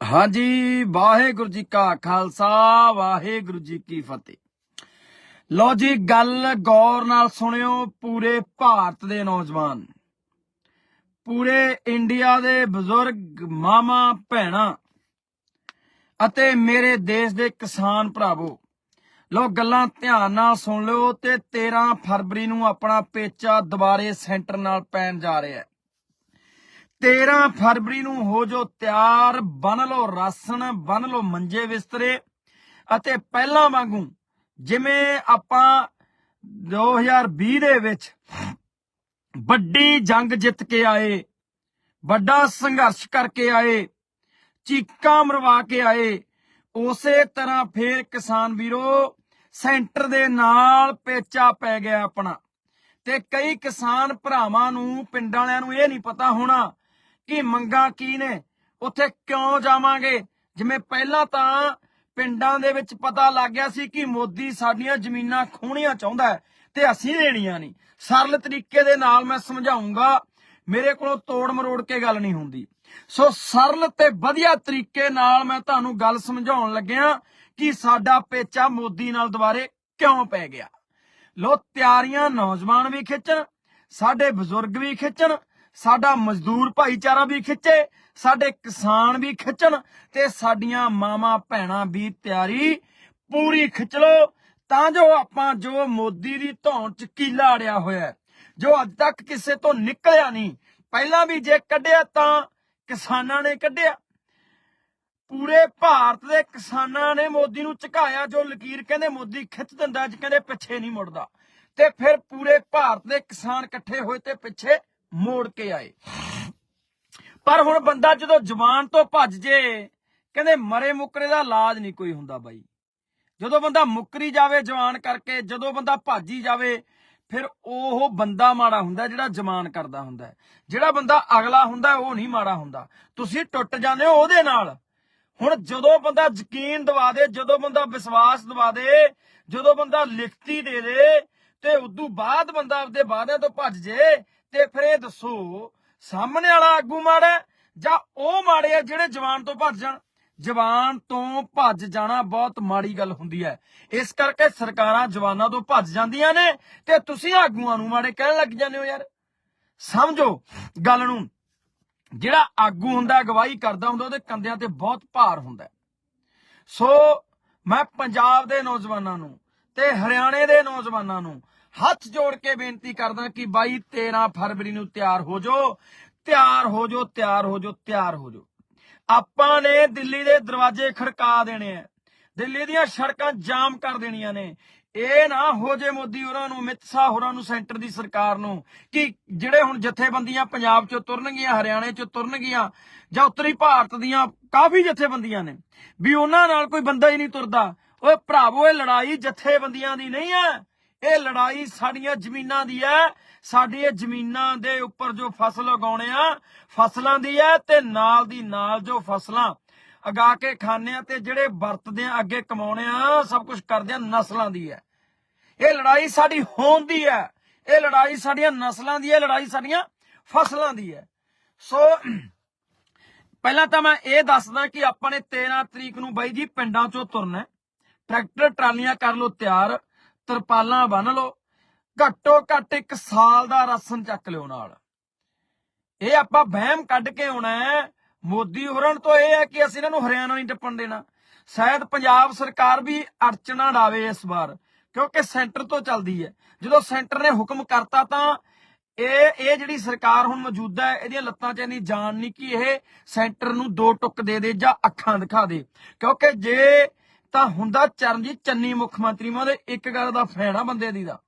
ਹਾਂਜੀ, ਵਾਹਿਗੁਰੂ ਜੀ ਕਾ ਖਾਲਸਾ, ਵਾਹਿਗੁਰੂ ਜੀ ਕੀ ਫਤਿਹ। ਲੋ ਜੀ, ਗੱਲ ਗੌਰ ਨਾਲ ਸੁਣਿਓ, ਪੂਰੇ ਭਾਰਤ ਦੇ ਨੌਜਵਾਨ। ਪੂਰੇ ਇੰਡੀਆ ਦੇ ਬਜ਼ੁਰਗ ਮਾਮਾ ਭੈਣਾ ਅਤੇ ਮੇਰੇ ਦੇਸ਼ ਦੇ ਕਿਸਾਨ ਭਰਾਵੋ ਲੋ ਗੱਲਾਂ ਧਿਆਨ ਨਾਲ ਸੁਣ ਲਿਓ ਤੇ 13 ਫਰਵਰੀ ਨੂੰ ਆਪਣਾ ਪੇਚਾ ਦੁਬਾਰੇ ਸੈਂਟਰ ਨਾਲ ਪੈਣ ਜਾ ਰਿਹਾ ਹੈ। 13 ਫਰਵਰੀ ਨੂੰ ਹੋ ਜੋ ਤਿਆਰ, ਬਨ ਲਓ ਰਾਸਣ ਬਨ ਲੋ ਮੰਜੇ ਬਿਸਤਰੇ ਅਤੇ ਪਹਿਲਾਂ ਵਾਂਗੂ ਜਿਵੇਂ ਆਪਾਂ 2020 ਦੇ ਵਿੱਚ ਵੱਡੀ ਜੰਗ ਜਿੱਤ ਕੇ ਆਏ, ਵੱਡਾ ਸੰਘਰਸ਼ ਕਰਕੇ ਆਏ, ਚੀਕਾਂ ਮਰਵਾ ਕੇ ਆਏ, ਉਸੇ ਤਰ੍ਹਾਂ ਫੇਰ ਕਿਸਾਨ ਵੀਰੋ ਸੈਂਟਰ ਦੇ ਨਾਲ ਪੇਚਾ ਪੈ ਗਿਆ ਆਪਣਾ ਤੇ ਕਈ ਕਿਸਾਨ ਭਰਾਵਾਂ ਨੂੰ, ਪਿੰਡਾਂ ਵਾਲਿਆਂ ਨੂੰ ਇਹ ਨਹੀਂ ਪਤਾ ਹੋਣਾ ਕਿ ਮੰਗਾਂ ਕੀ ਨੇ? ਉੱਥੇ ਕਿਉਂ ਜਾਵਾਂਗੇ? ਜਿਵੇਂ ਪਹਿਲਾਂ ਤਾਂ ਪਿੰਡਾਂ ਦੇ ਵਿੱਚ ਪਤਾ ਲੱਗ ਗਿਆ ਸੀ ਕਿ ਮੋਦੀ ਸਾਡੀਆਂ ਜ਼ਮੀਨਾਂ ਖੋਹਣੀਆਂ ਚਾਹੁੰਦਾ ਹੈ ਤੇ ਅਸੀਂ ਦੇਣੀਆਂ ਨਹੀਂ। ਸਰਲ ਤਰੀਕੇ ਦੇ ਨਾਲ ਮੈਂ ਸਮਝਾਉਂਗਾ, ਮੇਰੇ ਕੋਲੋਂ ਤੋੜ ਮਰੋੜ ਕੇ ਗੱਲ ਨਹੀਂ ਹੁੰਦੀ। ਸੋ ਸਰਲ ਤੇ ਵਧੀਆ ਤਰੀਕੇ ਨਾਲ ਮੈਂ ਤੁਹਾਨੂੰ ਗੱਲ ਸਮਝਾਉਣ ਲੱਗਿਆ ਕਿ ਸਾਡਾ ਪੇਚਾ ਮੋਦੀ ਨਾਲ ਦੁਬਾਰੇ ਕਿਉਂ ਪੈ ਗਿਆ। ਲੋ, ਤਿਆਰੀਆਂ ਨੌਜਵਾਨ ਵੀ ਖਿੱਚਣ, ਸਾਡੇ ਬਜ਼ੁਰਗ ਵੀ ਖਿੱਚਣ ਸਾਡਾ ਮਜ਼ਦੂਰ ਭਾਈਚਾਰਾ ਵੀ ਖਿੱਚੇ, ਸਾਡੇ ਕਿਸਾਨ ਵੀ ਖਿੱਚਣ ਤੇ ਸਾਡੀਆਂ ਮਾਵਾਂ ਭੈਣਾਂ ਵੀ ਤਿਆਰੀ ਪੂਰੀ ਖਿੱਚ ਲੋ ਤਾਂ ਜੋ ਆਪਾਂ ਜੋ ਮੋਦੀ ਦੀ ਧੌਣ ਚ ਕੀਲਾ ਅੜਿਆ ਹੋਇਆ ਜੋ ਅੱਜ ਤੱਕ ਕਿਸੇ ਤੋਂ ਨਿਕਲਿਆ ਨਹੀਂ, ਪਹਿਲਾਂ ਵੀ ਜੇ ਕੱਢਿਆ ਤਾਂ ਕਿਸਾਨਾਂ ਨੇ ਕੱਢਿਆ। ਪੂਰੇ ਭਾਰਤ ਦੇ ਕਿਸਾਨਾਂ ਨੇ ਮੋਦੀ ਨੂੰ ਝੁਕਾਇਆ, ਜੋ ਲਕੀਰ ਕਹਿੰਦੇ ਮੋਦੀ ਖਿੱਚ ਦਿੰਦਾ, ਅੱਜ ਕਹਿੰਦੇ ਪਿੱਛੇ ਨਹੀਂ ਮੁੜਦਾ। ਤੇ ਫਿਰ ਪੂਰੇ ਭਾਰਤ ਦੇ ਕਿਸਾਨ ਇਕੱਠੇ ਹੋਏ ਤੇ ਪਿੱਛੇ ਮੋੜ ਕੇ ਆਏ। ਪਰ ਹੁਣ ਬੰਦਾ ਜਦੋਂ ਜਵਾਨ ਤੋਂ ਭੱਜ ਜੇ, ਕਹਿੰਦੇ ਮਰੇ ਮੁਕਰੇ ਦਾ ਇਲਾਜ ਨਹੀਂ ਕੋਈ ਹੁੰਦਾ ਬਾਈ। ਜਦੋਂ ਬੰਦਾ ਮੁੱਕਰੀ ਜਾਵੇ ਜਵਾਨ ਕਰਕੇ, ਜਦੋਂ ਬੰਦਾ ਭਾਜੀ ਜਾਵੇ, ਫਿਰ ਉਹ ਬੰਦਾ ਮਾੜਾ ਹੁੰਦਾ ਜਿਹੜਾ ਜਵਾਨ ਕਰਦਾ ਹੁੰਦਾ। ਜਿਹੜਾ ਬੰਦਾ ਅਗਲਾ ਹੁੰਦਾ, ਉਹ ਨਹੀਂ ਮਾੜਾ ਹੁੰਦਾ। ਤੁਸੀਂ ਟੁੱਟ ਜਾਂਦੇ ਹੋ ਉਹਦੇ ਨਾਲ। ਹੁਣ ਜਦੋਂ ਬੰਦਾ ਯਕੀਨ ਦਵਾ ਦੇ, ਜਦੋਂ ਬੰਦਾ ਵਿਸ਼ਵਾਸ ਦਵਾ ਦੇ, ਜਦੋਂ ਬੰਦਾ ਲਿਖਤੀ ਦੇ ਦੇ, ਤੇ ਉਦੋਂ ਬਾਅਦ ਬੰਦਾ ਆਪਦੇ ਵਾਅਦਿਆਂ ਤੋਂ ਭੱਜ ਜੇ ਤੇ ਫਿਰ ਇਹ ਦੱਸੋ, ਸਾਹਮਣੇ ਵਾਲਾ ਆਗੂ ਮਾੜਾ ਜਾਂ ਉਹ ਮਾੜੇ ਆ ਜਿਹੜੇ ਜਵਾਨ ਤੋਂ ਭੱਜ ਜਾਣ? ਜਵਾਨ ਤੋਂ ਭੱਜ ਜਾਣਾ ਬਹੁਤ ਮਾੜੀ ਗੱਲ ਹੁੰਦੀ ਹੈ। ਇਸ ਕਰਕੇ ਸਰਕਾਰਾਂ ਜਵਾਨਾਂ ਤੋਂ ਭੱਜ ਜਾਂਦੀਆਂ ਨੇ ਤੇ ਤੁਸੀਂ ਆਗੂਆਂ ਨੂੰ ਮਾੜੇ ਕਹਿਣ ਲੱਗ ਜਾਂਦੇ ਹੋ ਯਾਰ। ਸਮਝੋ ਗੱਲ ਨੂੰ। ਜਿਹੜਾ ਆਗੂ ਹੁੰਦਾ, ਅਗਵਾਈ ਕਰਦਾ ਹੁੰਦਾ, ਉਹਦੇ ਕੰਧਿਆਂ ਤੇ ਬਹੁਤ ਭਾਰ ਹੁੰਦਾ ਸੋ ਮੈਂ ਪੰਜਾਬ ਦੇ ਨੌਜਵਾਨਾਂ ਨੂੰ ਤੇ ਹਰਿਆਣੇ ਦੇ ਨੌਜਵਾਨਾਂ ਨੂੰ ਹੱਥ ਜੋੜ ਕੇ ਬੇਨਤੀ ਕਰਦਾ ਕਿ ਬਾਈ 13 ਫਰਵਰੀ ਨੂੰ ਤਿਆਰ ਹੋ ਜਾਓ। ਤਿਆਰ ਹੋ ਜਾਓ, ਤਿਆਰ ਹੋ ਜਾਓ, ਤਿਆਰ ਹੋ ਜਾਓ। ਆਪਾਂ ਨੇ ਦਿੱਲੀ ਦੇ ਦਰਵਾਜ਼ੇ ਖੜਕਾ ਦੇਣੇ ਆ। ਦਿੱਲੀ ਦੀਆਂ ਸੜਕਾਂ ਜਾਮ ਕਰ ਦੇਣੀਆਂ ਨੇ। ਇਹ ਨਾ ਹੋ ਜੇ ਮੋਦੀ ਹੋਰਾਂ ਨੂੰ, ਅਮਿਤ ਸ਼ਾਹ ਹੋਰਾਂ ਨੂੰ, ਸੈਂਟਰ ਦੀ ਸਰਕਾਰ ਨੂੰ, ਕਿ ਜਿਹੜੇ ਹੁਣ ਜਥੇਬੰਦੀਆਂ ਪੰਜਾਬ ਚੋਂ ਤੁਰਨਗੀਆਂ, ਹਰਿਆਣੇ ਚੋਂ ਤੁਰਨਗੀਆਂ, ਜਾਂ ਉੱਤਰੀ ਭਾਰਤ ਦੀਆਂ ਕਾਫੀ ਜਥੇਬੰਦੀਆਂ ਨੇ, ਵੀ ਉਹਨਾਂ ਨਾਲ ਕੋਈ ਬੰਦਾ ਹੀ ਨਹੀਂ ਤੁਰਦਾ। ਓਏ ਭਰਾਵੋ, ਇਹ ਲੜਾਈ ਜਥੇਬੰਦੀਆਂ ਦੀ ਨਹੀਂ ਹੈ। ਇਹ ਲੜਾਈ ਸਾਡੀਆਂ ਜ਼ਮੀਨਾਂ ਦੀ ਹੈ। ਸਾਡੀਆਂ ਜ਼ਮੀਨਾਂ ਦੇ ਉੱਪਰ ਜੋ ਫਸਲ ਉਗਾਉਣੇ ਆ, ਫਸਲਾਂ ਦੀ ਹੈ ਤੇ ਨਾਲ ਦੀ ਨਾਲ ਜੋ ਫਸਲਾਂ ਅਗਾ ਕੇ ਖਾਣੇ ਆ ਤੇ ਜਿਹੜੇ ਵਰਤਦੇ ਆ, ਅੱਗੇ ਕਮਾਉਣੇ ਆ, ਸਭ ਕੁਝ ਕਰਦੇ ਆ, ਨਸਲਾਂ ਦੀ ਹੈ। ਇਹ ਲੜਾਈ ਸਾਡੀ ਹੋਂਦ ਦੀ ਹੈ। ਇਹ ਲੜਾਈ ਸਾਡੀਆਂ ਨਸਲਾਂ ਦੀ ਹੈ ਲੜਾਈ ਸਾਡੀਆਂ ਫਸਲਾਂ ਦੀ ਹੈ। ਸੋ ਪਹਿਲਾਂ ਤਾਂ ਮੈਂ ਇਹ ਦੱਸਦਾ ਕਿ ਆਪਾਂ ਨੇ 13 ਤਰੀਕ ਨੂੰ ਬਾਈ ਜੀ ਪਿੰਡਾਂ ਚੋਂ ਤੁਰਨਾ ਟਰੈਕਟਰ ਟਰਾਲੀਆਂ ਕਰ ਲੋ ਤਿਆਰ। ਤਰਪਾਲਾਂ ਬੰਨ ਲਓ, ਘੱਟੋ ਘੱਟ ਇੱਕ ਸਾਲ ਦਾ ਰਾਸ਼ਨ ਚੱਕ ਲਿਓ ਨਾਲ। ਇਹ ਆਪਾਂ ਵਹਿਮ ਕੱਢ ਕੇ ਆਉਣਾ ਹੈ। ਮੋਦੀ ਹੋਰਾਂ ਤੋਂ ਇਹ ਹੈ ਕਿ ਅਸੀਂ ਇਹਨਾਂ ਨੂੰ ਹਰਿਆਣਾ ਨਹੀਂ ਟੱਪਣ ਦੇਣਾ। ਸ਼ਾਇਦ ਪੰਜਾਬ ਸਰਕਾਰ ਵੀ ਅੜਚਣਾ ਡਾਵੇ ਇਸ ਵਾਰ, ਕਿਉਂਕਿ ਸੈਂਟਰ ਤੋਂ ਚੱਲਦੀ ਹੈ। ਜਦੋਂ ਸੈਂਟਰ ਨੇ ਹੁਕਮ ਕਰਤਾ ਤਾਂ ਇਹ ਇਹ ਜਿਹੜੀ ਸਰਕਾਰ ਹੁਣ ਮੌਜੂਦਾ ਹੈ, ਇਹਦੀਆਂ ਲੱਤਾਂ 'ਚ ਇੰਨੀ ਜਾਨ ਨਹੀਂ ਕਿ ਇਹ ਸੈਂਟਰ ਨੂੰ ਦੋ ਟੁੱਕ ਦੇ ਦੇ ਜਾਂ ਅੱਖਾਂ ਦਿਖਾ ਦੇ। ਕਿਉਂਕਿ ਜੇ ਤਾਂ ਹੁੰਦਾ ਚਰਨਜੀਤ ਚੰਨੀ ਮੁੱਖ ਮੰਤਰੀ ਮਾ ਦੇ ਇੱਕ ਗੱਲ ਦਾ ਫੈਣਾ ਬੰਦੇ ਦੀ ਦਾ।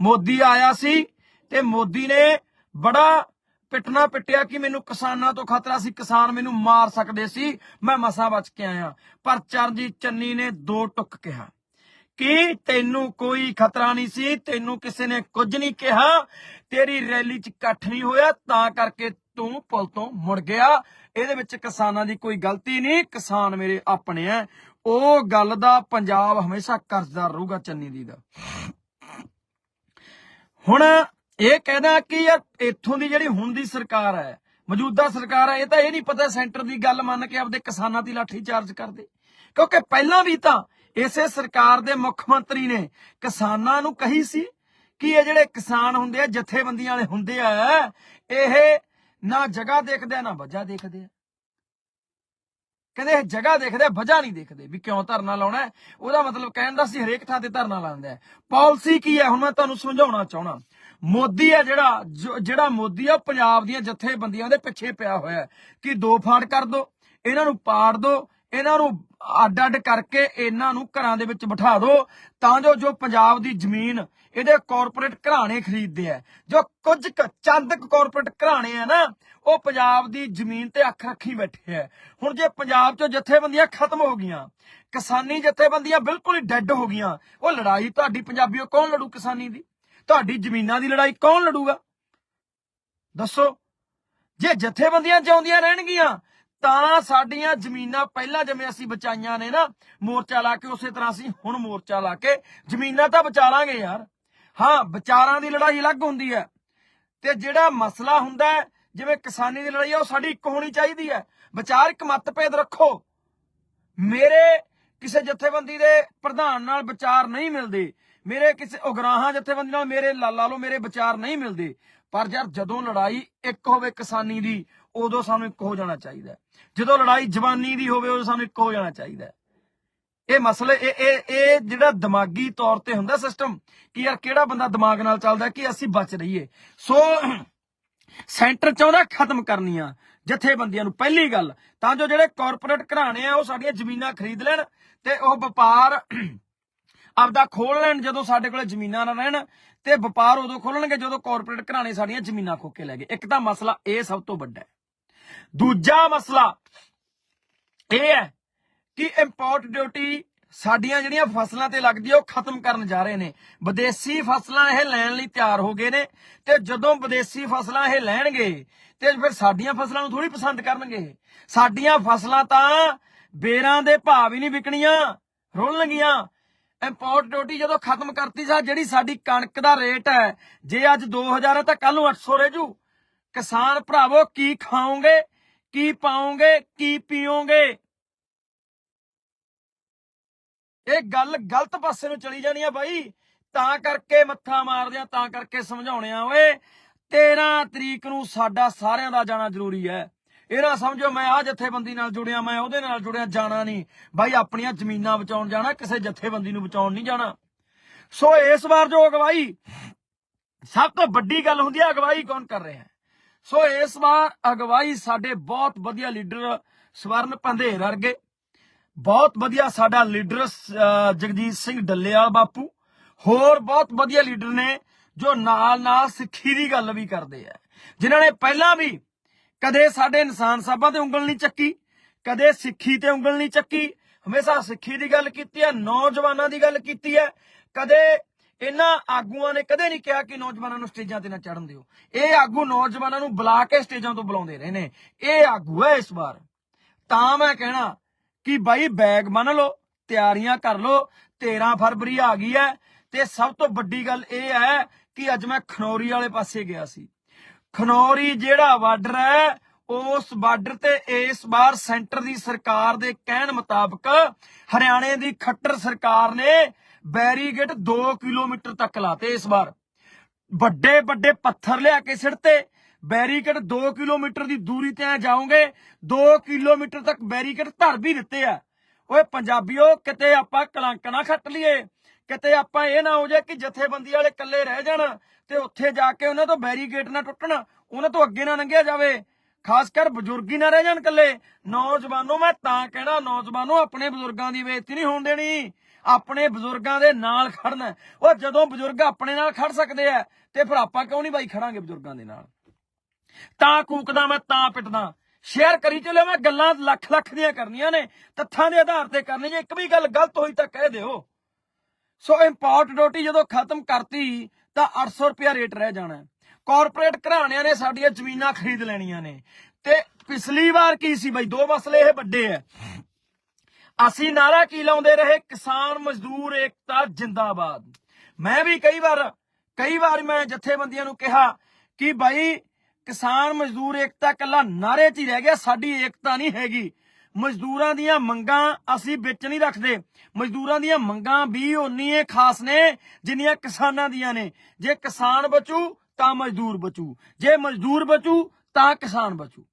ਮੋਦੀ ਆਇਆ ਸੀ ਤੇ ਮੋਦੀ ਨੇ ਬੜਾ ਪਿੱਟਣਾ ਪਿੱਟਿਆ ਕਿ ਮੈਨੂੰ ਕਿਸਾਨਾਂ ਤੋਂ ਖਤਰਾ ਸੀ, ਕਿਸਾਨ ਮੈਨੂੰ ਮਾਰ ਸਕਦੇ ਸੀ, ਮੈਂ ਮਸਾਂ ਬਚ ਕੇ ਆਇਆ। ਪਰ ਚਰਨਜੀਤ ਚੰਨੀ ਨੇ ਦੋ ਟੁੱਕ ਕਿਹਾ ਕਿ ਤੈਨੂੰ ਕੋਈ ਖਤਰਾ ਨਹੀਂ ਸੀ, ਤੈਨੂੰ ਕਿਸੇ ਨੇ ਕੁਝ ਨਹੀਂ ਕਿਹਾ, ਤੇਰੀ ਰੈਲੀ 'ਚ ਇਕੱਠ ਨਹੀਂ ਹੋਇਆ, ਤਾਂ ਕਰਕੇ ਤੂੰ ਪੁਲ ਤੋਂ ਮੁੜ ਗਿਆ। ਇਹਦੇ ਵਿੱਚ ਕਿਸਾਨਾਂ ਦੀ ਕੋਈ ਗਲਤੀ ਨਹੀਂ, ਕਿਸਾਨ ਮੇਰੇ ਆਪਣੇ ਆ ਉਹ ਗੱਲ ਦਾ ਪੰਜਾਬ ਹਮੇਸ਼ਾ ਕਰਜ਼ਦਾਰ ਰਹੂਗਾ ਚੰਨੀ ਦੀ ਦਾ। ਹੁਣ ਇਹ ਕਹਿਣਾ ਕਿ ਯਾਰ ਇੱਥੋਂ ਦੀ ਜਿਹੜੀ ਹੁਣ ਦੀ ਸਰਕਾਰ ਹੈ, ਮੌਜੂਦਾ ਸਰਕਾਰ ਹੈ, ਇਹ ਤਾਂ ਇਹ ਨਹੀਂ ਪਤਾ ਸੈਂਟਰ ਦੀ ਗੱਲ ਮੰਨ ਕੇ ਆਪਦੇ ਕਿਸਾਨਾਂ ਦੀ ਲਾਠੀ ਚਾਰਜ ਕਰਦੇ। ਕਿਉਂਕਿ ਪਹਿਲਾਂ ਵੀ ਤਾਂ ਇਸੇ ਸਰਕਾਰ ਦੇ ਮੁੱਖ ਮੰਤਰੀ ਨੇ ਕਿਸਾਨਾਂ ਨੂੰ ਕਹੀ ਸੀ ਕਿ ਇਹ ਜਿਹੜੇ ਕਿਸਾਨ ਹੁੰਦੇ ਆ, ਜਥੇਬੰਦੀਆਂ ਵਾਲੇ ਹੁੰਦੇ ਆ, ਇਹ ਨਾ ਜਗ੍ਹਾ ਦੇਖਦੇ ਆ, ਨਾ ਵਜ੍ਹਾ ਦੇਖਦੇ ਆ। ਕਹਿੰਦੇ ਇਹ ਜਗ੍ਹਾ ਦੇਖਦੇ ਆ ਵਜ੍ਹਾ ਨਹੀਂ ਦੇਖਦੇ ਵੀ ਕਿਉਂ ਧਰਨਾ ਲਾਉਣਾ ਉਹਦਾ ਮਤਲਬ ਕਹਿਣ ਦਾ ਸੀ ਹਰੇਕ ਥਾਂ ਤੇ ਧਰਨਾ ਲਾਉਂਦਾ ਪਾਲਿਸੀ ਕੀ ਹੈ? ਹੁਣ ਮੈਂ ਤੁਹਾਨੂੰ ਸਮਝਾਉਣਾ ਚਾਹਣਾ ਮੋਦੀ ਹੈ ਜਿਹੜਾ ਜਿਹੜਾ ਮੋਦੀ ਆ ਪੰਜਾਬ ਦੀਆਂ ਜਥੇਬੰਦੀਆਂ ਦੇ ਪਿੱਛੇ ਪਿਆ ਹੋਇਆ ਕਿ ਦੋ ਫਾੜ ਕਰ ਦੋ, ਇਹਨਾਂ ਨੂੰ ਪਾੜ ਦੋ, ਇਹਨਾਂ ਨੂੰ ਅੱਡ ਅੱਡ ਕਰਕੇ ਇਹਨਾਂ ਨੂੰ ਘਰਾਂ ਦੇ ਵਿੱਚ ਬਿਠਾ ਦਿਓ ਤਾਂ ਜੋ ਜੋ ਪੰਜਾਬ ਦੀ ਜ਼ਮੀਨ ਇਹਦੇ ਕਾਰਪੋਰੇਟ ਘਰਾਣੇ ਖਰੀਦਦੇ ਆ। ਜੋ ਕੁਝ ਕੁ ਚੰਦ ਕਾਰਪੋਰੇਟ ਘਰਾਣੇ ਆ ਨਾ ਉਹ ਪੰਜਾਬ ਦੀ ਜ਼ਮੀਨ ਤੇ ਅੱਖ ਰੱਖੀ ਬੈਠੇ ਆ ਹੁਣ ਜੇ ਪੰਜਾਬ 'ਚੋਂ ਜਥੇਬੰਦੀਆਂ ਖਤਮ ਹੋ ਗਈਆਂ, ਕਿਸਾਨੀ ਜਥੇਬੰਦੀਆਂ ਬਿਲਕੁਲ ਹੀ ਡੈੱਡ ਹੋ ਗਈਆਂ, ਉਹ ਲੜਾਈ ਤੁਹਾਡੀ ਪੰਜਾਬੀਓ ਕੌਣ ਲੜੂ ਕਿਸਾਨੀ ਦੀ? ਤੁਹਾਡੀ ਜ਼ਮੀਨਾਂ ਦੀ ਲੜਾਈ ਕੌਣ ਲੜੂਗਾ? ਦੱਸੋ, ਜੇ ਜਥੇਬੰਦੀਆਂ ਜਿਉਂਦੀਆਂ ਰਹਿਣਗੀਆਂ, ਤਾਂ ਸਾਡੀਆਂ ਜ਼ਮੀਨਾਂ ਪਹਿਲਾਂ ਜਿਵੇਂ ਅਸੀਂ ਬਚਾਈਆਂ ਨੇ ਨਾ, ਮੋਰਚਾ ਲਾ ਕੇ ਉਸੇ ਤਰ੍ਹਾਂ ਅਸੀਂ ਹੁਣ ਮੋਰਚਾ ਲਾ ਕੇ ਜ਼ਮੀਨਾਂ ਤਾਂ ਬਚਾ ਲਾਂਗੇ ਯਾਰ। ਹਾਂ, ਵਿਚਾਰਾਂ ਦੀ ਲੜਾਈ ਅਲੱਗ ਹੁੰਦੀ ਹੈ ਤੇ ਜਿਹੜਾ ਮਸਲਾ ਹੁੰਦਾ ਜਿਵੇਂ ਕਿਸਾਨੀ ਦੀ ਲੜਾਈ ਆ, ਉਹ ਸਾਡੀ ਇੱਕ ਹੋਣੀ ਚਾਹੀਦੀ ਹੈ। ਵਿਚਾਰ ਇੱਕ ਮਤਭੇਦ ਰੱਖੋ। ਮੇਰੇ ਕਿਸੇ ਜਥੇਬੰਦੀ ਦੇ ਪ੍ਰਧਾਨ ਨਾਲ ਵਿਚਾਰ ਨਹੀਂ ਮਿਲਦੇ। ਮੇਰੇ ਕਿਸੇ ਉਗਰਾਹਾਂ ਜਥੇਬੰਦੀ ਨਾਲ ਮੇਰੇ ਲਾ ਲਾ ਮੇਰੇ ਵਿਚਾਰ ਨਹੀਂ ਮਿਲਦੇ। ਪਰ ਯਾਰ ਜਦੋਂ ਲੜਾਈ ਇੱਕ ਹੋਵੇ ਕਿਸਾਨੀ ਦੀ, ਉਦੋਂ ਸਾਨੂੰ ਇੱਕ ਹੋ ਜਾਣਾ ਚਾਹੀਦਾ ਜਦੋਂ ਲੜਾਈ ਜਵਾਨੀ ਦੀ ਹੋਵੇ, ਉਦੋਂ ਸਾਨੂੰ ਇੱਕ ਹੋ ਜਾਣਾ ਚਾਹੀਦਾ ਇਹ ਮਸਲੇ, ਇਹ ਇਹ ਇਹ ਜਿਹੜਾ ਦਿਮਾਗੀ ਤੌਰ ਤੇ ਹੁੰਦਾ ਸਿਸਟਮ ਕਿ ਯਾਰ ਕਿਹੜਾ ਬੰਦਾ ਦਿਮਾਗ ਨਾਲ ਚੱਲਦਾ ਕਿ ਅਸੀਂ ਬਚ ਰਹੀਏ। ਸੋ ਸੈਂਟਰ ਚਾਹੁੰਦਾ ਖਤਮ ਕਰਨੀਆਂ ਜਥੇਬੰਦੀਆਂ ਨੂੰ ਪਹਿਲੀ ਗੱਲ। ਤਾਂ ਜੋ ਜਿਹੜੇ ਕਾਰਪੋਰੇਟ ਘਰਾਣੇ ਆ, ਉਹ ਸਾਡੀਆਂ ਜ਼ਮੀਨਾਂ ਖਰੀਦ ਲੈਣ ਤੇ ਉਹ ਵਪਾਰ ਆਪਦਾ ਖੋਲ ਲੈਣ ਜਦੋਂ ਸਾਡੇ ਕੋਲੇ ਜ਼ਮੀਨਾਂ ਨਾ ਰਹਿਣ ਤੇ ਵਪਾਰ ਉਦੋਂ ਖੋਲਣਗੇ ਜਦੋਂ ਕਾਰਪੋਰੇਟ ਘਰਾਣੇ ਸਾਡੀਆਂ ਜ਼ਮੀਨਾਂ ਖੋ ਕੇ ਲੈ ਗਏ। ਇੱਕ ਤਾਂ ਮਸਲਾ ਇਹ ਸਭ ਤੋਂ ਵੱਡਾ ਹੈ। ਦੂਜਾ ਮਸਲਾ ਇਹ ਹੈ ਕਿ ਇੰਪੋਰਟ ਡਿਊਟੀ ਸਾਡੀਆਂ ਜਿਹੜੀਆਂ ਫਸਲਾਂ ਤੇ ਲੱਗਦੀ ਉਹ ਖਤਮ ਕਰਨ ਜਾ ਰਹੇ ਨੇ। ਵਿਦੇਸ਼ੀ ਫਸਲਾਂ ਇਹ ਲੈਣ ਲਈ ਤਿਆਰ ਹੋ ਗਏ ਨੇ ਤੇ ਜਦੋਂ ਵਿਦੇਸ਼ੀ ਫਸਲਾਂ ਇਹ ਲੈਣਗੇ ਤੇ ਫਿਰ ਸਾਡੀਆਂ ਫਸਲਾਂ ਨੂੰ ਥੋੜੀ ਪਸੰਦ ਕਰਨਗੇ। ਸਾਡੀਆਂ ਫਸਲਾਂ ਤਾਂ ਬੇਰਾਂ ਦੇ ਭਾਅ ਵੀ ਨਹੀਂ ਵਿਕਣੀਆਂ ਰੁਲਣਗੀਆਂ ਇੰਪੋਰਟ ਡਿਊਟੀ ਜਦੋਂ ਖਤਮ ਕਰਤੀ ਸਾ, ਜਿਹੜੀ ਸਾਡੀ ਕਣਕ ਦਾ ਰੇਟ ਹੈ, ਜੇ ਅੱਜ 2000 ਹੈ ਤਾਂ ਕੱਲ ਨੂੰ 800 ਰਹਿ ਜੂ। ਕਿਸਾਨ ਭਰਾਵੋ, ਕੀ ਖਾਓਗੇ, ਕੀ ਪਾਓਗੇ, ਕੀ ਪੀਓਗੇ? ਇਹ ਗੱਲ ਗਲਤ ਪਾਸੇ ਨੂੰ ਚਲੀ ਜਾਣੀ ਆ ਬਾਈ। ਤਾਂ ਕਰਕੇ ਮੱਥਾ ਮਾਰਦੇ ਆ, ਤਾਂ ਕਰਕੇ ਸਮਝਾਉਣੇ ਆ, ਓਏ। 13 ਤਰੀਕ ਨੂੰ ਸਾਡਾ ਸਾਰਿਆਂ ਦਾ ਜਾਣਾ ਜ਼ਰੂਰੀ ਹੈ। ਇਹ ਨਾ ਸਮਝੋ, ਮੈਂ ਆ ਜਥੇਬੰਦੀ ਨਾਲ ਜੁੜਿਆ, ਮੈਂ ਉਹਦੇ ਨਾਲ ਜੁੜਿਆ, ਜਾਣਾ ਨਹੀਂ। ਬਾਈ, ਆਪਣੀਆਂ ਜ਼ਮੀਨਾਂ ਬਚਾਉਣ ਜਾਣਾ, ਕਿਸੇ ਜਥੇਬੰਦੀ ਨੂੰ ਬਚਾਉਣ ਨਹੀਂ ਜਾਣਾ। ਸੋ ਇਸ ਵਾਰ ਜੋ ਅਗਵਾਈ, ਸਭ ਤੋਂ ਵੱਡੀ ਗੱਲ ਹੁੰਦੀ ਹੈ ਅਗਵਾਈ ਕੌਣ ਕਰ ਰਿਹਾ ਹੈ? ਸੋ ਇਸ ਵਾਰ ਅਗਵਾਈ ਸਾਡੇ ਬਹੁਤ ਵਧੀਆ ਲੀਡਰ ਸਵਰਨ ਪੰਧੇਰ ਵਰਗੇ ਬਹੁਤ ਵਧੀਆ ਸਾਡਾ ਲੀਡਰ ਜਗਜੀਤ ਸਿੰਘ ਡੱਲੇਵਾਲ ਬਾਪੂ। ਹੋਰ ਬਹੁਤ ਵਧੀਆ ਲੀਡਰ ਨੇ ਜੋ ਨਾਲ ਨਾਲ ਸਿੱਖੀ ਦੀ ਗੱਲ ਵੀ ਕਰਦੇ ਆ। ਜਿਨ੍ਹਾਂ ਨੇ ਪਹਿਲਾਂ ਵੀ ਕਦੇ ਸਾਡੇ ਇਨਸਾਨ ਸਾਹਿਬਾਂ ਤੇ ਉਂਗਲ ਨਹੀਂ ਚੱਕੀ, ਕਦੇ ਸਿੱਖੀ ਤੇ ਉਂਗਲ ਨਹੀਂ ਚੱਕੀ। ਹਮੇਸ਼ਾ ਸਿੱਖੀ ਦੀ ਗੱਲ ਕੀਤੀ ਹੈ ਨੌਜਵਾਨਾਂ ਦੀ ਗੱਲ ਕੀਤੀ ਹੈ ਕਦੇ ਇਹਨਾਂ ਆਗੂਆਂ ਨੇ ਕਦੇ ਨਹੀਂ ਕਿਹਾ ਕਿ ਨੌਜਵਾਨਾਂ ਨੂੰ ਸਟੇਜਾਂ ਤੇ ਨਾ ਚੜਨ ਦਿਓ। ਇਹ ਆਗੂ ਨੌਜਵਾਨਾਂ ਨੂੰ ਬੁਲਾ ਕੇ ਸਟੇਜਾਂ ਤੋਂ ਬੁਲਾਉਂਦੇ ਰਹੇ ਨੇ। ਇਹ ਆਗੂ ਹੈ ਇਸ ਵਾਰ। ਤਾਂ ਮੈਂ ਕਹਿਣਾ ਕਿ ਬਾਈ ਬੈਗ ਮੰਨ ਲਓ, ਤਿਆਰੀਆਂ ਕਰ ਲਓ 13 ਫਰਵਰੀ ਆ ਗਈ ਹੈ, ਤੇ ਸਭ ਤੋਂ ਵੱਡੀ ਗੱਲ ਇਹ ਹੈ ਕਿ ਅੱਜ ਮੈਂ ਖਨੌਰੀ ਵਾਲੇ ਪਾਸੇ ਗਿਆ ਸੀ। ਖਨੌਰੀ ਜਿਹੜਾ ਬਾਰਡਰ ਹੈ, ਉਸ ਬਾਰਡਰ ਤੇ ਇਸ ਵਾਰ ਸੈਂਟਰ ਦੀ ਸਰਕਾਰ ਦੇ ਕਹਿਣ ਮੁਤਾਬਕ ਹਰਿਆਣੇ ਦੀ ਖੱਟਰ ਸਰਕਾਰ ਨੇ ਬੈਰੀਗੇਟ 2 ਕਿਲੋਮੀਟਰ ਤੱਕ ਲਾਤੇ ਇਸ ਵਾਰ। ਵੱਡੇ ਵੱਡੇ ਪੱਥਰ ਲਿਆ ਕੇ ਸਿੱਟਤੇ ਬੈਰੀਕੇਡ 2 ਕਿਲੋਮੀਟਰ ਦੀ ਦੂਰੀ ਤੇ ਆ ਜਾਓਗੇ 2 ਕਿਲੋਮੀਟਰ ਤੱਕ ਬੈਰੀਕੇਡ ਧਰ ਵੀ ਦਿੱਤੇ ਆ। ਓਏ ਪੰਜਾਬੀਓ, ਕਿਤੇ ਆਪਾਂ ਕਲੰਕ ਨਾ ਖੱਟ ਲਈਏ। ਕਿਤੇ ਆਪਾਂ ਇਹ ਨਾ ਹੋ ਜਾਏ ਕਿ ਜਥੇਬੰਦੀ ਵਾਲੇ ਇਕੱਲੇ ਰਹਿ ਜਾਣ ਤੇ ਉੱਥੇ ਜਾ ਕੇ ਉਹਨਾਂ ਤੋਂ ਬੈਰੀਕੇਡ ਨਾ ਟੁੱਟਣ, ਉਹਨਾਂ ਤੋਂ ਅੱਗੇ ਨਾ ਲੰਘਿਆ ਜਾਵੇ। ਖਾਸ ਕਰ ਬਜ਼ੁਰਗ ਹੀ ਨਾ ਰਹਿ ਜਾਣ ਇਕੱਲੇ। ਨੌਜਵਾਨੋ, ਮੈਂ ਤਾਂ ਕਹਿਣਾ, ਨੌਜਵਾਨੋ ਆਪਣੇ ਬਜ਼ੁਰਗਾਂ ਦੀ ਬੇਇੱਜ਼ਤੀ ਨਹੀਂ ਹੋਣ ਦੇਣੀ। ਆਪਣੇ ਬਜ਼ੁਰਗਾਂ ਦੇ ਨਾਲ ਖੜਨਾ। ਉਹ ਜਦੋਂ ਬਜ਼ੁਰਗ ਆਪਣੇ ਨਾਲ ਖੜ ਸਕਦੇ ਆ, ਤੇ ਫਿਰ ਆਪਾਂ ਕਿਉਂ ਨਹੀਂ ਬਾਈ ਖੜਾਂਗੇ ਬਜ਼ੁਰਗਾਂ ਦੇ ਨਾਲ? ਤਾਂ ਕੂਕਦਾ ਮੈਂ, ਤਾਂ ਪਿੱਟਦਾ। ਸ਼ੇਅਰ ਕਰੀ ਚੱਲਿਓ, ਮੈਂ ਗੱਲਾਂ ਲੱਖ ਲੱਖ ਦੀਆਂ ਕਰਨੀਆਂ ਨੇ, ਤੱਥਾਂ ਦੇ ਆਧਾਰ ਤੇ ਕਰਨੀ ਜੇ ਇੱਕ ਵੀ ਗੱਲ ਗਲਤ ਹੋਈ ਤਾਂ ਕਹਿ ਦਿਓ। ਸੋ ਇੰਪੋਰਟ ਡਿਊਟੀ ਜਦੋਂ ਖਤਮ ਕਰਤੀ, ਤਾਂ 800 ਰੁਪਿਆ ਰੇਟ ਰਹਿ ਜਾਣਾ। ਕਾਰਪੋਰੇਟ ਘਰਾਣਿਆਂ ਨੇ ਸਾਡੀਆਂ ਜ਼ਮੀਨਾਂ ਖਰੀਦ ਲੈਣੀਆਂ ਨੇ। ਤੇ ਪਿਛਲੀ ਵਾਰ ਕੀ ਸੀ ਬਈ? ਦੋ ਮਸਲੇ ਇਹ ਵੱਡੇ ਆ ਅਸੀਂ ਨਾਰਾ ਕੀ ਲਾਉਂਦੇ ਰਹੇ? ਕਿਸਾਨ ਮਜ਼ਦੂਰ ਏਕਤਾ ਜਿੰਦਾਬਾਦ। ਮੈਂ ਵੀ ਕਈ ਵਾਰ ਕਈ ਵਾਰ ਮੈਂ ਜਥੇਬੰਦੀਆਂ ਨੂੰ ਕਿਹਾ ਕਿ ਭਾਈ ਕਿਸਾਨ ਮਜ਼ਦੂਰ ਏਕਤਾ ਕੱਲਾ ਨਾਰੇ 'ਚ ਹੀ ਰਹਿ ਗਿਆ, ਸਾਡੀ ਏਕਤਾ ਨਹੀਂ ਹੈਗੀ। ਮਜ਼ਦੂਰਾਂ ਦੀਆਂ ਮੰਗਾਂ ਅਸੀਂ ਵਿੱਚ ਨਹੀਂ ਰੱਖਦੇ। ਮਜ਼ਦੂਰਾਂ ਦੀਆਂ ਮੰਗਾਂ ਵੀ ਓਨੀਆਂ ਖਾਸ ਨੇ ਜਿੰਨੀਆਂ ਕਿਸਾਨਾਂ ਦੀਆਂ ਨੇ। ਜੇ ਕਿਸਾਨ ਬਚੂ, ਤਾਂ ਮਜ਼ਦੂਰ ਬਚੂ। ਜੇ ਮਜ਼ਦੂਰ ਬਚੂ, ਤਾਂ ਕਿਸਾਨ ਬਚੂ।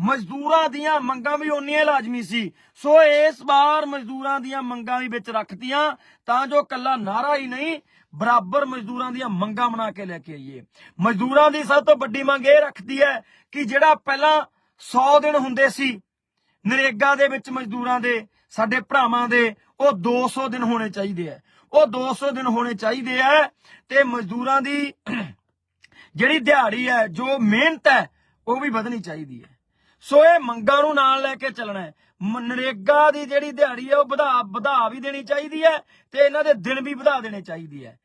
ਮਜ਼ਦੂਰਾਂ ਦੀਆਂ ਮੰਗਾਂ ਵੀ ਓਨੀਆਂ ਲਾਜ਼ਮੀ ਸੀ। ਸੋ ਇਸ ਵਾਰ ਮਜ਼ਦੂਰਾਂ ਦੀਆਂ ਮੰਗਾਂ ਵੀ ਵਿੱਚ ਰੱਖਤੀਆਂ, ਤਾਂ ਜੋ ਕੱਲਾ ਨਾਰਾ ਹੀ ਨਹੀਂ ਬਰਾਬਰ ਮਜ਼ਦੂਰਾਂ ਦੀਆਂ ਮੰਗਾਂ ਬਣਾ ਕੇ ਲੈ ਕੇ ਆਈਏ। ਮਜ਼ਦੂਰਾਂ ਦੀ ਸਭ ਤੋਂ ਵੱਡੀ ਮੰਗ ਇਹ ਰੱਖਦੀ ਹੈ ਕਿ ਜਿਹੜਾ ਪਹਿਲਾਂ 100 ਦਿਨ ਹੁੰਦੇ ਸੀ, ਨਰੇਗਾ ਦੇ ਵਿੱਚ ਮਜ਼ਦੂਰਾਂ ਦੇ, ਸਾਡੇ ਭਰਾਵਾਂ ਦੇ, ਉਹ 200 ਦਿਨ ਹੋਣੇ ਚਾਹੀਦੇ ਆ ਉਹ 200 ਦਿਨ ਹੋਣੇ ਚਾਹੀਦੇ ਆ ਤੇ ਮਜ਼ਦੂਰਾਂ ਦੀ ਜਿਹੜੀ ਦਿਹਾੜੀ ਹੈ, ਜੋ ਮਿਹਨਤ ਹੈ, ਉਹ ਵੀ ਵਧਣੀ ਚਾਹੀਦੀ ਹੈ। ਸੋ ਇਹ ਮੰਗਾਂ ਨੂੰ ਨਾਲ ਲੈ ਕੇ ਚੱਲਣਾ ਹੈ। ਮਨਰੇਗਾ ਦੀ ਜਿਹੜੀ ਦਿਹਾੜੀ ਹੈ ਉਹ ਵਧਾ ਵਧਾ ਵੀ ਦੇਣੀ ਚਾਹੀਦੀ ਹੈ ਤੇ ਇਹਨਾਂ ਦੇ ਦਿਨ ਵੀ ਵਧਾ ਦੇਣੇ ਚਾਹੀਦੀ ਹੈ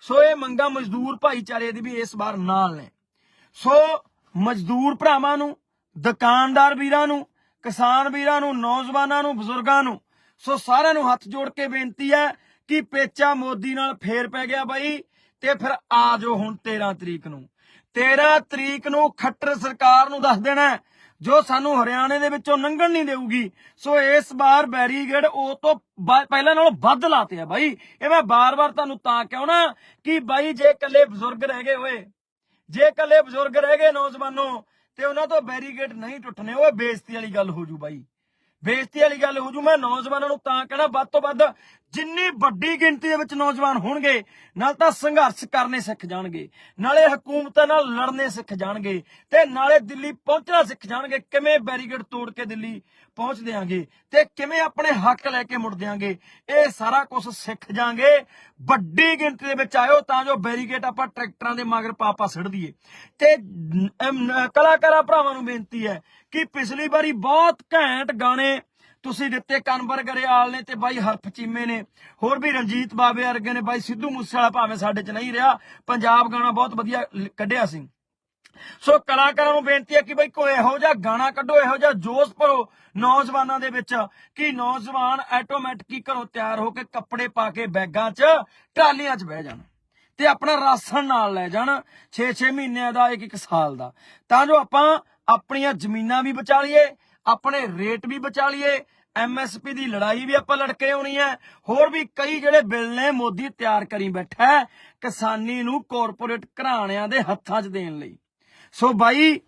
ਸੋ ਇਹ ਮੰਗਾਂ ਮਜ਼ਦੂਰ ਭਾਈਚਾਰੇ ਦੀ ਵੀ ਇਸ ਵਾਰ ਨਾਲ ਨੇ। ਸੋ ਮਜ਼ਦੂਰ ਭਰਾਵਾਂ ਨੂੰ, ਦੁਕਾਨਦਾਰ ਵੀਰਾਂ ਨੂੰ, ਕਿਸਾਨ ਵੀਰਾਂ ਨੂੰ, ਨੌਜਵਾਨਾਂ ਨੂੰ, ਬਜ਼ੁਰਗਾਂ ਨੂੰ, ਸੋ ਸਾਰਿਆਂ ਨੂੰ ਹੱਥ ਜੋੜ ਕੇ ਬੇਨਤੀ ਹੈ ਕਿ ਪੇਚਾ ਮੋਦੀ ਨਾਲ ਫੇਰ ਪੈ ਗਿਆ ਬਾਈ ਤੇ ਫਿਰ ਆ ਜਾਓ ਹੁਣ 13 ਤਰੀਕ ਨੂੰ। 13 ਤਰੀਕ ਨੂੰ ਖੱਟਰ ਸਰਕਾਰ ਨੂੰ ਦੱਸ ਦੇਣਾ ਜੋ ਸਾਨੂੰ ਹਰਿਆਣੇ ਦੇ ਵਿੱਚੋਂ ਲੰਘਣ ਨਹੀਂ ਦੇਊਗੀ। ਸੋ ਇਸ ਵਾਰ ਬੈਰੀਗੇਡ ਉਹ ਤੋਂ ਪਹਿਲਾਂ ਨਾਲੋਂ ਵੱਧ ਲਾਤੇ ਆ ਬਾਈ। ਇਹ ਮੈਂ ਬਾਰ-ਬਾਰ ਤੁਹਾਨੂੰ ਤਾਂ ਕਿਉਂ ਨਾ ਕਿ ਬਾਈ ਜੇ ਇਕੱਲੇ ਬਜ਼ੁਰਗ ਰਹਿ ਗਏ ਹੋਏ ਜੇ ਇਕੱਲੇ ਬਜ਼ੁਰਗ ਰਹਿ ਗਏ ਨੌਜਵਾਨੋ, ਤੇ ਉਹਨਾਂ ਤੋਂ ਬੈਰੀਗੇਡ ਨਹੀਂ ਟੁੱਟਣੇ, ਉਹ ਬੇਇੱਜ਼ਤੀ ਵਾਲੀ ਗੱਲ ਹੋ ਜੂ ਬਾਈ। ਬੇਇੱਜ਼ਤੀ ਵਾਲੀ ਗੱਲ ਹੋ ਜੂ, ਮੈਂ ਨੌਜਵਾਨਾਂ ਨੂੰ ਤਾਂ ਕਹਿਣਾ, ਵੱਧ ਤੋਂ ਵੱਧ ਜਿੰਨੀ ਵੱਡੀ ਗਿਣਤੀ ਦੇ ਵਿੱਚ ਨੌਜਵਾਨ ਹੋਣਗੇ, ਨਾਲ ਤਾਂ ਸੰਘਰਸ਼ ਕਰਨੇ ਸਿੱਖ ਜਾਣਗੇ, ਨਾਲੇ ਹਕੂਮਤਾਂ ਨਾਲ ਲੜਨੇ ਸਿੱਖ ਜਾਣਗੇ, ਤੇ ਨਾਲੇ ਦਿੱਲੀ ਪਹੁੰਚਣਾ ਸਿੱਖ ਜਾਣਗੇ। ਕਿਵੇਂ ਬੈਰੀਕੇਡ ਤੋੜ ਕੇ ਦਿੱਲੀ? ਪਹੁੰਚ ਦਿਆਂਗੇ ਤੇ ਕਿਵੇਂ ਆਪਣੇ ਹੱਕ ਲੈ ਕੇ ਮੁੜ ਦਿਆਂਗੇ? ਇਹ ਸਾਰਾ ਕੁਝ ਸਿੱਖ ਜਾਾਂਗੇ। ਵੱਡੀ ਗਿਣਤੀ ਦੇ ਵਿੱਚ ਆਇਓ ਤਾਂ ਜੋ ਬੈਰੀਕੇਡ ਆਪਾਂ ਟਰੈਕਟਰਾਂ ਦੇ ਮਗਰ ਪਾਪਾ ਸਿੱਟ ਦਈਏ। ਤੇ ਕਲਾਕਾਰਾਂ ਭਰਾਵਾਂ ਨੂੰ ਬੇਨਤੀ ਹੈ ਕਿ ਪਿਛਲੀ ਵਾਰੀ ਬਹੁਤ ਘੈਂਟ ਗਾਣੇ ਤੁਸੀਂ ਦਿੱਤੇ। ਕਨਵਰ ਗਰੇਵਾਲ ਨੇ ਤੇ ਬਾਈ ਹਰਫ ਚੀਮੇ ਨੇ। ਹੋਰ ਵੀ ਰਣਜੀਤ ਬਾਬੇ ਵਰਗੇ ਨੇ। ਬਾਈ ਸਿੱਧੂ ਮੂਸੇਵਾਲਾ ਭਾਵੇਂ ਸਾਡੇ 'ਚ ਨਹੀਂ ਰਿਹਾ। ਪੰਜਾਬ ਗਾਣਾ ਬਹੁਤ ਵਧੀਆ ਕੱਢਿਆ ਸੀ। ਸੋ ਕਲਾਕਾਰਾਂ ਨੂੰ ਬੇਨਤੀ ਹੈ ਕਿ ਬਈ ਕੋਈ ਇਹੋ ਜਿਹਾ ਗਾਣਾ ਕੱਢੋ, ਇਹੋ ਜਿਹਾ ਜੋਸ਼ ਭਰੋ ਨੌਜਵਾਨਾਂ ਦੇ ਵਿੱਚ, ਕਿ ਨੌਜਵਾਨ ਆਟੋਮੈਟਿਕ ਘਰੋਂ ਤਿਆਰ ਹੋ ਕੇ ਕੱਪੜੇ ਪਾ ਕੇ ਬੈਗਾਂ 'ਚ ਟਰਾਲੀਆਂ 'ਚ ਬਹਿ ਜਾਣ ਤੇ ਆਪਣਾ ਰਾਸ਼ਨ ਨਾਲ ਲੈ ਜਾਣ 6-6 ਮਹੀਨਿਆਂ ਦਾ ਇੱਕ ਇੱਕ ਸਾਲ ਦਾ। ਤਾਂ ਜੋ ਆਪਾਂ ਆਪਣੀਆਂ ਜ਼ਮੀਨਾਂ ਵੀ ਬਚਾ ਲਈਏ, ਆਪਣੇ ਰੇਟ ਵੀ ਬਚਾ ਲਈਏ ਐਮਐਸਪੀ ਦੀ ਲੜਾਈ ਵੀ ਆਪਾਂ ਲੜ ਕੇ ਆਉਣੀ ਹੈ, ਹੋਰ ਵੀ ਕਈ ਜਿਹੜੇ ਬਿੱਲ ਨੇ ਮੋਦੀ ਤਿਆਰ ਕਰੀ ਬੈਠਾ ਹੈ ਕਿਸਾਨੀ ਨੂੰ ਕਾਰਪੋਰੇਟ ਘਰਾਣਿਆਂ ਦੇ ਹੱਥਾਂ 'ਚ ਦੇਣ ਲਈ। ਸੋ ਬਾਈ,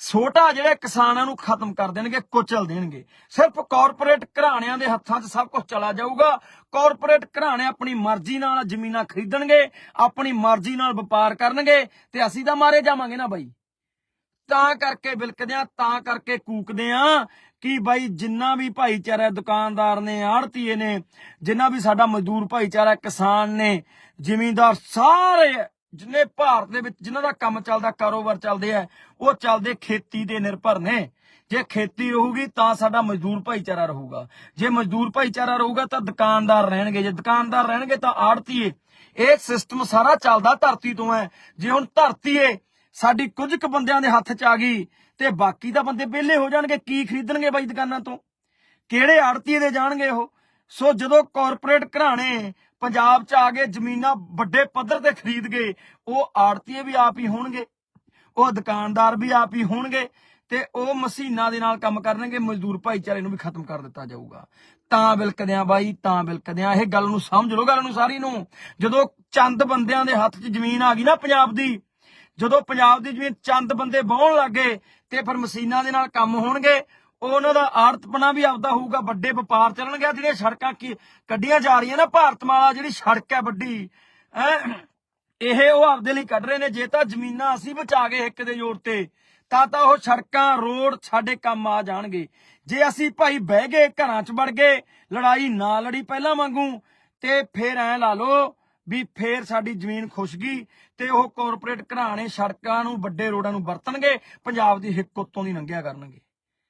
ਛੋਟਾ ਜਿਹੜੇ ਕਿਸਾਨਾਂ ਨੂੰ ਖਤਮ ਕਰ ਦੇਣਗੇ, ਕੁਚਲ ਦੇਣਗੇ। ਸਿਰਫ ਕਾਰਪੋਰੇਟ ਘਰਾਣਿਆਂ ਦੇ ਹੱਥਾਂ 'ਚ ਸਭ ਕੁਝ ਚਲਾ ਜਾਊਗਾ। ਕਾਰਪੋਰੇਟ ਘਰਾਣੇ ਆਪਣੀ ਮਰਜ਼ੀ ਨਾਲ ਜ਼ਮੀਨਾਂ ਖਰੀਦਣਗੇ, ਆਪਣੀ ਮਰਜ਼ੀ ਨਾਲ ਵਪਾਰ ਕਰਨਗੇ ਤੇ ਅਸੀਂ ਤਾਂ ਮਾਰੇ ਜਾਵਾਂਗੇ ਨਾ ਬਾਈ। ਤਾਂ ਕਰਕੇ ਵਿਲਕਦੇ ਆ ਤਾਂ ਕਰਕੇ ਕੂਕਦੇ ਆ ਕਿ ਬਾਈ ਜਿੰਨਾ ਵੀ ਭਾਈਚਾਰਾ ਦੁਕਾਨਦਾਰ ਨੇ, ਆੜਤੀਏ ਨੇ, ਜਿੰਨਾ ਵੀ ਸਾਡਾ ਮਜ਼ਦੂਰ ਭਾਈਚਾਰਾ ਕਿਸਾਨ ਨੇ, ਜ਼ਿਮੀਂਦਾਰ ਸਾਰੇ ਜਿੰਨੇ ਭਾਰਤ ਦੇ ਵਿੱਚ ਜਿਨ੍ਹਾਂ ਦਾ ਕੰਮ ਚੱਲਦਾ, ਕਾਰੋਬਾਰ ਚੱਲਦੇ ਆ, ਉਹ ਚੱਲਦੇ ਖੇਤੀ ਤੇ ਨਿਰਭਰ ਨੇ। ਜੇ ਖੇਤੀ ਰਹੂਗੀ ਤਾਂ ਸਾਡਾ ਮਜ਼ਦੂਰ ਭਾਈਚਾਰਾ ਰਹੂਗਾ। ਜੇ ਮਜ਼ਦੂਰ ਭਾਈਚਾਰਾ ਰਹੂਗਾ ਤਾਂ ਦੁਕਾਨਦਾਰ ਰਹਿਣਗੇ। ਜੇ ਦੁਕਾਨਦਾਰ ਰਹਿਣਗੇ ਤਾਂ ਆੜਤੀਏ। ਇਹ ਸਿਸਟਮ ਸਾਰਾ ਚੱਲਦਾ ਧਰਤੀ ਤੋਂ ਹੈ। ਜੇ ਹੁਣ ਧਰਤੀ ਏ ਸਾਡੀ ਕੁਝ ਕੁ ਬੰਦਿਆਂ ਦੇ ਹੱਥ 'ਚ ਆ ਗਈ ਤੇ ਬਾਕੀ ਦਾ ਬੰਦੇ ਵਿਹਲੇ ਹੋ ਜਾਣਗੇ। ਕੀ ਖਰੀਦਣਗੇ ਬਾਈ ਦੁਕਾਨਾਂ ਤੋਂ? ਕਿਹੜੇ ਆੜਤੀਏ ਦੇ ਜਾਣਗੇ ਉਹ? ਸੋ ਜਦੋਂ ਕਾਰਪੋਰੇਟ ਘਰਾਣੇ ਪੰਜਾਬ 'ਚ ਆ ਕੇ ਜ਼ਮੀਨਾਂ ਵੱਡੇ ਪੱਧਰ ਤੇ ਖਰੀਦ ਗਏ। ਉਹ ਆੜਤੀਏ ਵੀ ਆਪ ਹੀ ਹੋਣਗੇ, ਉਹ ਦੁਕਾਨਦਾਰ ਵੀ ਆਪ ਹੀ ਹੋਣਗੇ ਤੇ ਉਹ ਮਸ਼ੀਨਾਂ ਦੇ ਨਾਲ ਕੰਮ ਕਰਨਗੇ, ਮਜ਼ਦੂਰ ਭਾਈਚਾਰੇ ਨੂੰ ਵੀ ਖਤਮ ਕਰ ਦਿੱਤਾ ਜਾਊਗਾ। ਤਾਂ ਵਿਲਕਦਿਆਂ ਬਾਈ, ਤਾਂ ਬਿਲਕਦਿਆਂ ਇਹ ਗੱਲ ਨੂੰ ਸਮਝ ਲਓ, ਗੱਲ ਨੂੰ ਸਾਰੀ ਨੂੰ। ਜਦੋਂ ਚੰਦ ਬੰਦਿਆਂ ਦੇ ਹੱਥ 'ਚ ਜ਼ਮੀਨ ਆ ਗਈ ਨਾ ਪੰਜਾਬ ਦੀ, ਜਦੋਂ ਪੰਜਾਬ ਦੀ ਜ਼ਮੀਨ ਚੰਦ ਬੰਦੇ ਵਾਹੁਣ ਲੱਗੇ ਤੇ ਫਿਰ ਮਸ਼ੀਨਾਂ ਦੇ ਨਾਲ ਕੰਮ ਹੋਣਗੇ ਉਹਨਾਂ ਦਾ ਆੜਤਪਣਾ ਵੀ ਆਪਦਾ ਹੋਊਗਾ ਵੱਡੇ ਵਪਾਰ ਚੱਲਣਗੇ। ਜਿਹੜੀਆਂ ਸੜਕਾਂ ਕੱਢੀਆਂ ਜਾ ਰਹੀਆਂ ਨਾ ਭਾਰਤਮਾਲਾ ਜਿਹੜੀ ਸੜਕ ਹੈ ਵੱਡੀ ਹੈਂ, ਇਹ ਉਹ ਆਪਦੇ ਲਈ ਕੱਢ ਰਹੇ ਨੇ। ਜੇ ਤਾਂ ਜ਼ਮੀਨਾਂ ਅਸੀਂ ਬਚਾ ਗਏ ਇੱਕ ਦੇ ਜ਼ੋਰ ਤੇ ਤਾਂ ਤਾਂ ਉਹ ਸੜਕਾਂ ਰੋਡ ਸਾਡੇ ਕੰਮ ਆ ਜਾਣਗੇ। ਜੇ ਅਸੀਂ ਭਾਈ ਬਹਿ ਗਏ ਘਰਾਂ 'ਚ ਵੜ ਗਏ ਲੜਾਈ ਨਾ ਲੜੀ ਪਹਿਲਾਂ ਵਾਂਗੂ ਤੇ ਫੇਰ ਐ ਲਾ ਲਓ ਵੀ ਫੇਰ ਸਾਡੀ ਜ਼ਮੀਨ ਖੁਸ਼ ਗਈ ਤੇ ਉਹ ਕਾਰਪੋਰੇਟ ਘਰਾਣੇ ਸੜਕਾਂ ਨੂੰ ਵੱਡੇ ਰੋਡਾਂ ਨੂੰ ਵਰਤਣਗੇ ਪੰਜਾਬ ਦੀ ਹਿੱਕ ਉੱਤੋਂ ਦੀ ਲੰਘਿਆ ਕਰਨਗੇ।